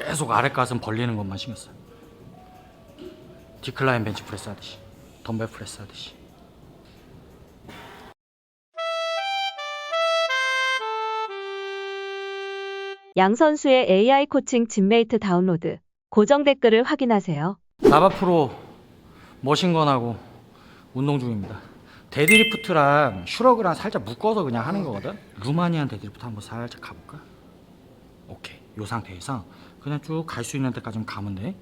계속 아래 가슴 벌리는 것만 신경 써요. 디클라인 벤치 프레스 하듯이, 덤벨 프레스 하듯이. 양 선수의 AI 코칭 진메이트 다운로드. 고정 댓글을 확인하세요. 나바 프로 머신건하고 운동 중입니다. 데드리프트랑 슈러그랑 살짝 묶어서 그냥 하는 거거든. 루마니안 데드리프트 한번 살짝 가볼까? 오케이. 요 상태에서 그냥 쭉 갈 수 있는 데까지 가면 돼.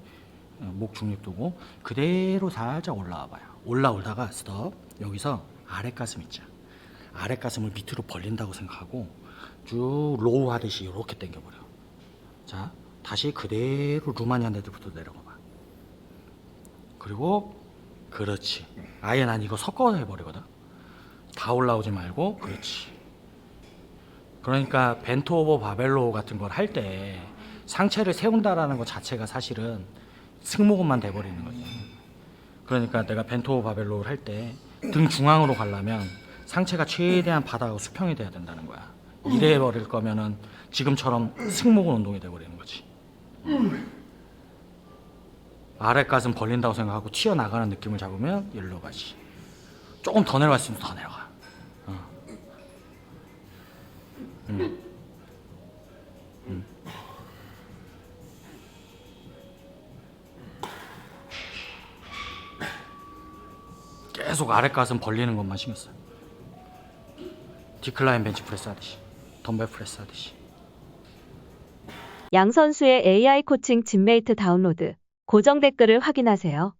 어, 목 중립 두고 그대로 살짝 올라와 봐요. 올라오다가 스톱. 여기서 아래 가슴 있죠. 아래 가슴을 밑으로 벌린다고 생각하고 쭉 로우 하듯이 이렇게 당겨 버려. 자, 다시 그대로 루마니안 데드리프트 내려가 봐. 그리고 그렇지. 아예 난 이거 섞어서 해버리거든. 다 올라오지 말고 그렇지. 그러니까 벤트 오버 바벨로 같은 걸 할 때 상체를 세운다라는 것 자체가 사실은 승모근만 돼버리는 거지. 그러니까 내가 벤트 오버 바벨로를 할 때 등 중앙으로 가려면 상체가 최대한 바닥하고 수평이 돼야 된다는 거야. 이래 버릴 거면은 지금처럼 승모근 운동이 돼버리는 거지. 아래 가슴 벌린다고 생각하고 튀어나가는 느낌을 잡으면 일로 가지. 조금 더 내려갔으면 더 내려가. 음. 음. 계속 아래 가슴 벌리는 것만 신경 써. 디클라인 벤치 프레스 하듯이, 덤벨 프레스 하듯이. 양 선수의 AI 코칭 진메이트 다운로드. 고정 댓글을 확인하세요.